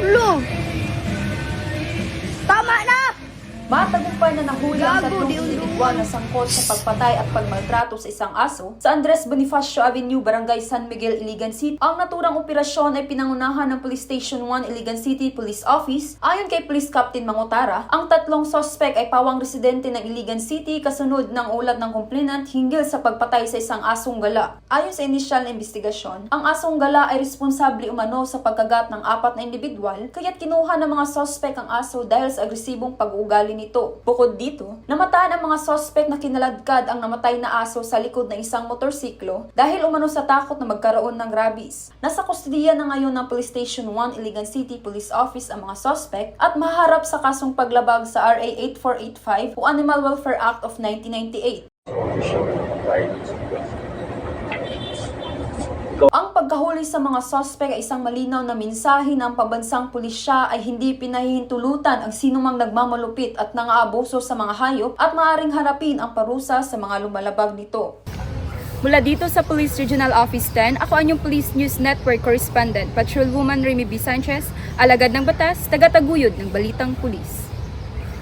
鹿 Matagumpay na nahuli ang tatlong individual na sangkot sa pagpatay at pagmaltrato sa isang aso sa Andres Bonifacio Avenue, Barangay San Miguel, Iligan City. Ang naturang operasyon ay pinangunahan ng Police Station 1 Iligan City Police Office. Ayon kay Police Captain Mangutara, ang tatlong sospek ay pawang residente ng Iligan City kasunod ng ulat ng complainant hinggil sa pagpatay sa isang asong gala. Ayon sa inisyal na investigasyon, ang asong gala ay responsable umano sa pagkagat ng apat na individual kaya't kinuha ng mga sospek ang aso dahil sa agresibong pag-uugali nito. Bukod dito, namataan ang mga sospek na kinaladkad ang namatay na aso sa likod ng isang motorsiklo dahil umano sa takot na magkaroon ng rabies. Nasa kustodiya na ngayon ng Police Station 1 Iligan City Police Office ang mga sospek at maharap sa kasong paglabag sa RA 8485 o Animal Welfare Act of 1998. Pagkahuli sa mga sospek ay isang malinaw na mensahe ng pabansang pulisya ay hindi pinahihintulutan ang sinumang nagmamalupit at nangaabuso sa mga hayop at maaring harapin ang parusa sa mga lumalabag nito. Mula dito sa Police Regional Office 10, ako ang inyong Police News Network Correspondent, Patrolwoman Remy B. Sanchez, alagad ng batas, tagataguyod ng Balitang Pulis.